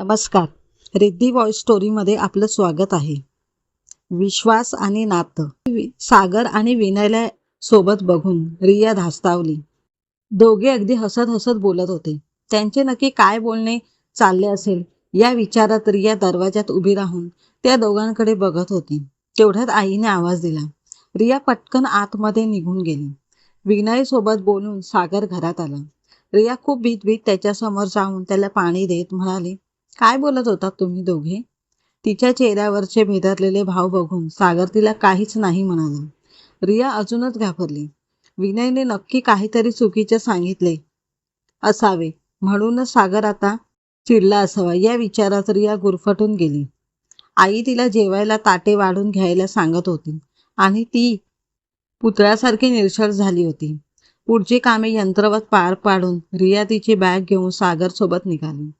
नमस्कार. रिद्धी व्हॉइस स्टोरीमध्ये आपलं स्वागत आहे. विश्वास आणि नातं. सागर आणि विनयला सोबत बघून रिया धास्तावली. दोघे अगदी हसत हसत बोलत होते. त्यांचे नक्की काय बोलणे चालले असेल या विचारात रिया दरवाजात उभी राहून त्या दोघांकडे बघत होती. तेवढ्यात आईने आवाज दिला. रिया पटकन आतमध्ये निघून गेली. विनय सोबत बोलून सागर घरात आला. रिया खूप भीत भीत त्याच्यासमोर जाऊन त्याला पाणी देत म्हणाली काय बोलत होता तुम्ही दोघे? तिच्या चेहऱ्यावरचे भेदातलेले भाव बघून सागर तिला काहीच नाही म्हणाला. रिया अजूनच घाबरली. विनयने नक्की काहीतरी चुकीचे सांगितले असावे. म्हणूनच सागर आता चिडला असावा. या विचारात रिया गुरफटून गेली. आई तिला जेवायला ताटे वाढून घ्यायला सांगत होती आणि ती पुतळ्यासारखी निरशळ झाली होती. पुढची कामे यंत्रवत पार पाडून रिया तिची बॅग घेऊन सागर सोबत निघाली.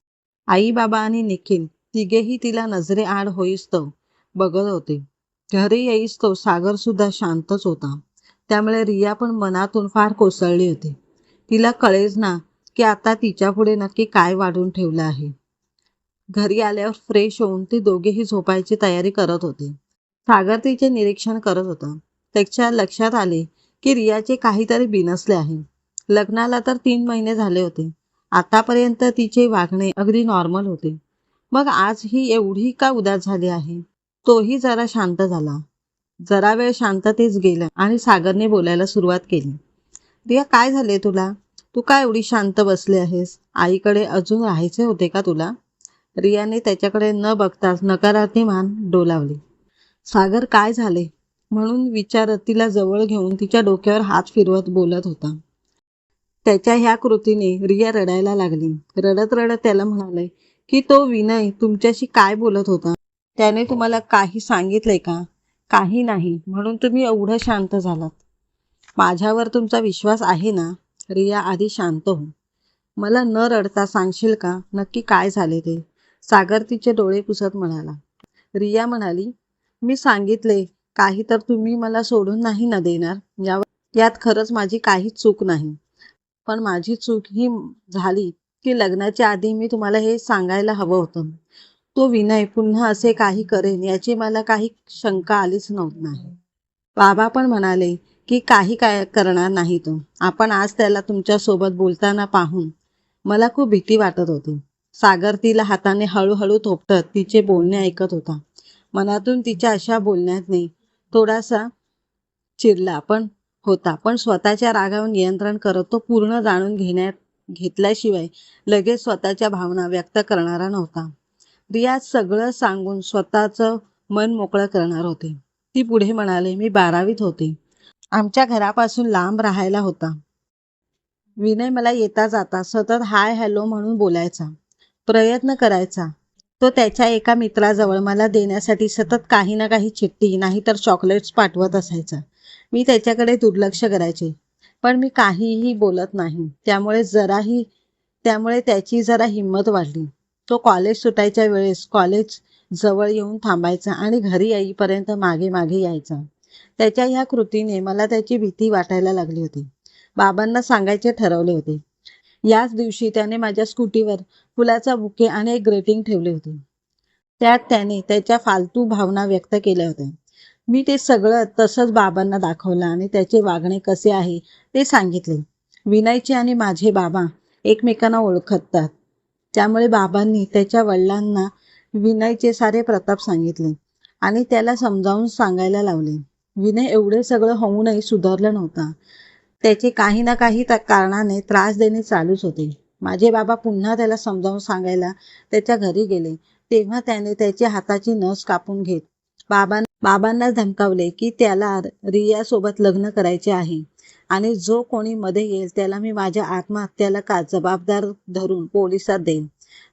आई बाबा आणि निखिल तिघेही तिला नजरे आड होईस्तव बघत होते. घरी येईस्तव सागर सुद्धा शांतच होता. त्यामुळे रिया पण मनातून फार कोसळली होती. तिला कळेच ना की आता तिच्या पुढे नक्की काय वाढून ठेवलं आहे. घरी आल्यावर फ्रेश होऊन ती दोघेही झोपायची तयारी करत होते. सागर तिचे निरीक्षण करत होता. त्याच्या लक्षात आले की रियाचे काहीतरी बिनसले आहे. लग्नाला तर तीन महिने झाले होते. आतापर्यंत तिचे वागणे अगदी नॉर्मल होते. मग आज ही एवढी का उदास झाली आहे? तोही जरा शांत झाला. जरा वेळ शांततेच गेला आणि सागरने बोलायला सुरुवात केली. रिया काय झाले तुला? तू काय एवढी शांत बसली आहेस? आईकडे अजून राहायचे होते का तुला? रियाने त्याच्याकडे न बघताच नकारार्थी मान डोलावली. सागर काय झाले? म्हणून विचारत तिला जवळ घेऊन तिच्या डोक्यावर हात फिरवत बोलत होता. त्याच्या ह्या कृतीने रिया रडायला लागली. रडत रडत त्याला म्हणाले की तो विनय तुमच्याशी काय बोलत होता? त्याने तुम्हाला काही सांगितलंय का? काही नाही म्हणून तुम्ही एवढं शांत झालात. माझ्यावर तुमचा विश्वास आहे ना? रिया आधी शांत हो मला न रडता सांगशील का? नक्की काय झाले ते? सागर तिचे डोळे पुसत म्हणाला. रिया म्हणाली मी सांगितले काही तर तुम्ही मला सोडून नाही ना देणार. यावर यात खरंच माझी काहीच चूक नाही. पण माझी चूक ही झाली की लग्नाच्या आधी मी तुम्हाला हे सांगायला हवं होतं. तो विनय पुन्हा असे काही करेन याची मला काही शंका आलीच नव्हती. नाही बाबा पण म्हणाले की काही काय करणार नाही तो. आपण आज त्याला तुमच्यासोबत बोलताना पाहून मला खूप भीती वाटत होती. सागर तिला हाताने हळूहळू थोपटत तिचे बोलणे ऐकत होता. मनातून तिच्या अशा बोलण्यात नाही. थोडासा चिडला पण होता. पण स्वतःच्या रागावर नियंत्रण करत तो पूर्ण जाणून घेण्यात घेतल्याशिवाय लगेच स्वतःच्या भावना व्यक्त करणारा नव्हता. रियाज सगळं सांगून स्वतःचं मन मोकळं करणार होते. ती पुढे म्हणाले मी बारावीत होते. आमच्या घरापासून लांब राहायला होता. विनय मला येता जाता सतत हाय हॅलो म्हणून बोलायचा. प्रयत्न करायचा. तो त्याच्या एका मित्राजवळ मला देण्यासाठी सतत काही ना काही चिठ्ठी नाहीतर चॉकलेट्स पाठवत असायचा. मी त्याच्याकडे दुर्लक्ष करायचे. पण मी काहीही बोलत नाही. त्यामुळे जराही त्यामुळे त्याची जरा हिंमत वाढली. तो कॉलेज सुटायच्या वेळेस कॉलेज जवळ येऊन थांबायचा आणि घरी येईपर्यंत मागे मागे यायचा. त्याच्या ह्या कृतीने मला त्याची भीती वाटायला लागली होती. बाबांना सांगायचे ठरवले होते. याच दिवशी त्याने माझ्या स्कूटीवर फुलाचा बुके आणि एक ग्रेटिंग ठेवले होते. त्यात त्याने त्याच्या फालतू भावना व्यक्त केल्या होत्या. मी ते सगळं तसंच बाबांना दाखवलं आणि त्याचे वागणे कसे आहे ते सांगितले. विनयचे आणि माझे बाबा एकमेकांना ओळखतात. त्यामुळे बाबांनी त्याच्या वडिलांना विनयचे सारे प्रताप सांगितले आणि त्याला समजावून सांगायला लावले. विनय एवढे सगळं होऊनही सुधारलं नव्हता. त्याचे काही ना काही त्या कारणाने त्रास देणे चालूच होते. माझे बाबा पुन्हा त्याला समजावून सांगायला त्याच्या घरी गेले. तेव्हा त्याने त्याच्या हाताची नस कापून घेत बाबांना बाबांना धमकावले की त्याला रियासोबत लग्न करायचे आहे. आणि जो कोणी मध्ये येईल त्याला मी माझ्या आत्महत्याला का जबाबदार धरून पोलिसात देईन?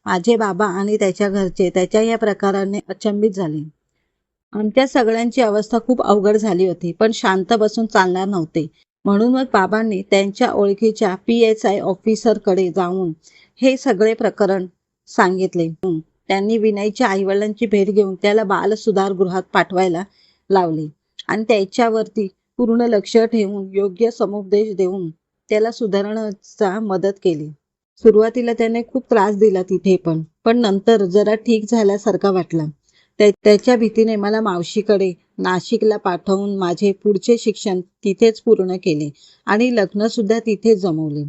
माझे बाबा आणि त्याच्या घरचे त्याच्या या प्रकाराने अचंबित झाले. आमच्या सगळ्यांची अवस्था खूप अवघड झाली होती पण शांत बसून चालणार नव्हते. म्हणून मग बाबांनी त्यांच्या ओळखीच्या पी एस आय ऑफिसरकडे जाऊन हे सगळे प्रकरण सांगितले. त्यांनी विनयच्या आईवडिलांची भेट घेऊन त्याला बाल सुधारगृहात पाठवायला लावले. आणि त्याच्यावरती पूर्ण लक्ष ठेवून योग्य समुपदेश देऊन त्याला सुधारण्याचा मदत केली. सुरुवातीला त्याने खूप त्रास दिला तिथे पण पण नंतर जरा ठीक झाल्यासारखा वाटला. त्याच्या भीतीने मला मावशीकडे नाशिकला पाठवून माझे पुढचे शिक्षण तिथेच पूर्ण केले आणि लग्न सुद्धा तिथे जमवले.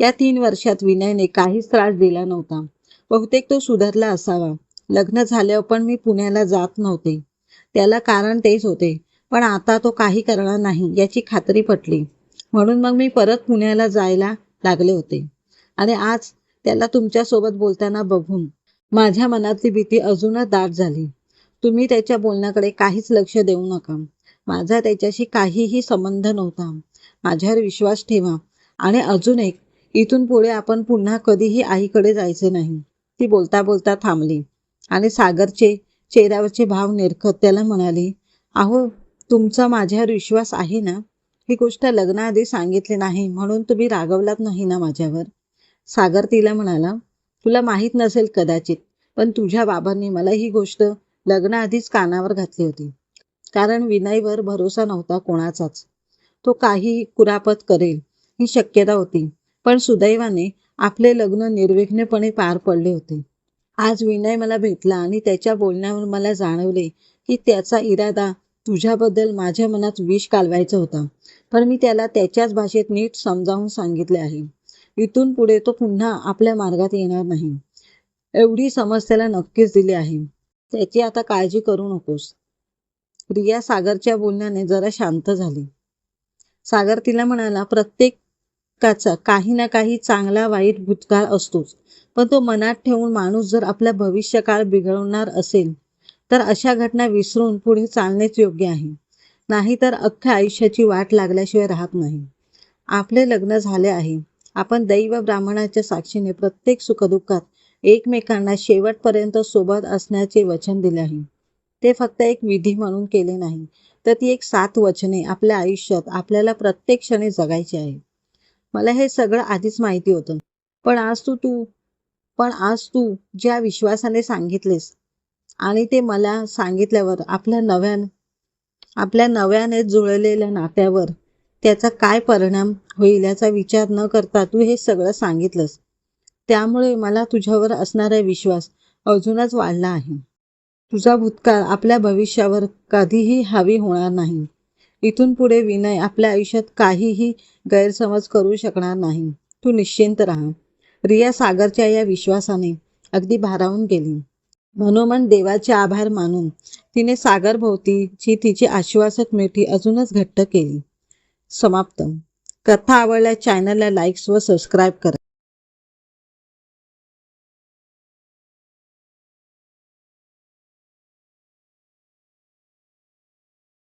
या तीन वर्षात विनयने काहीच त्रास दिला नव्हता. बहुतेक तो सुधारला असावा. लग्न झाल्यावर पण मी पुण्याला जात नव्हते. त्याला कारण तेच होते. पण आता तो काही करणार नाही याची खात्री पटली. म्हणून मग मी परत पुण्याला जायला लागले होते. आणि आज त्याला तुमच्यासोबत बोलताना बघून माझ्या मनातली भीती अजूनच दाट झाली. तुम्ही त्याच्या बोलण्याकडे काहीच लक्ष देऊ नका. माझा त्याच्याशी काहीही संबंध नव्हता. माझ्यावर विश्वास ठेवा. आणि अजून एक इथून पुढे आपण पुन्हा कधीही आईकडे जायचे नाही. ती बोलता बोलता थांबली. आणि सागरचे चेहऱ्यावरचे भाव निरखत त्याला म्हणाली अहो तुमचा माझ्यावर विश्वास आहे ना? ही गोष्ट लग्नाआधी सांगितली नाही म्हणून तुम्ही रागवलात नाही ना माझ्यावर? सागर तिला म्हणाला तुला माहीत नसेल कदाचित पण तुझ्या बाबांनी मला ही गोष्ट लग्नाआधीच कानावर घातली होती. कारण विनयवर भरोसा नव्हता कोणाचाच. तो काही कुरापत करेल ही शक्यता होती. पण सुदैवाने आपले लग्न निर्विघ्नपणे पार पडले होते. आज विनय मला भेटला आणि त्याच्या बोलण्यावर मला जाणवले की त्याचा इरादा तुझ्याबद्दल माझ्या मनात विष कालवायचा होता. पण मी त्याला त्याच्याच भाषेत नीट समजावून सांगितले आहे. इथून पुढे तो पुन्हा आपल्या मार्गात येणार नाही. एवढी समज त्याला नक्कीच दिली आहे. त्याची आता काळजी करू नकोस. रिया सागरच्या बोलण्याने जरा शांत झाली. सागर तिला म्हणाला प्रत्येक प्रत्येकाचा काही ना काही चांगला वाईट भूतकाळ असतोच. पण तो मनात ठेवून माणूस जर आपला भविष्यकाळ बिघडवणार असेल तर अशा घटना विसरून पुढे चालणेच योग्य आहे. नाहीतर अख्ख्या आयुष्याची वाट लागल्याशिवाय राहत नाही. आपले लग्न झाले आहे. आपण दैव ब्राह्मणाच्या साक्षीने प्रत्येक सुखदुःखात एकमेकांना शेवटपर्यंत सोबत असण्याचे वचन दिले आहे. ते फक्त एक विधी म्हणून केले नाही तर ती एक सात वचने आपल्या आयुष्यात आपल्याला प्रत्येक क्षणी जगायची आहे मला हे सगळं आधीच माहिती होतं. पण आज तू तू पण आज तू ज्या विश्वासाने सांगितलेस आणि ते मला सांगितल्यावर आपल्या नव्यान आपल्या नव्याने जुळलेल्या नात्यावर त्याचा काय परिणाम होईल याचा विचार न करता तू हे सगळं सांगितलंस. त्यामुळे मला तुझ्यावर असणारा विश्वास अजूनच वाढला आहे. तुझा भूतकाळ आपल्या भविष्यावर कधीही हावी होणार नाही. इथून पुढे विनय आपल्या आयुष्यात काहीही गैरसमज करू शकणार नाही. तू निश्चिंत राहा. रिया सागरच्या या विश्वासाने अगदी भारावून गेली. मनोमन देवाचे आभार मानून तिने सागर भोवतीची तिची आश्वासक मिठी अजूनच घट्ट केली. समाप्त. कथा आवडल्या चॅनलला लाईक्स व सबस्क्राईब करा.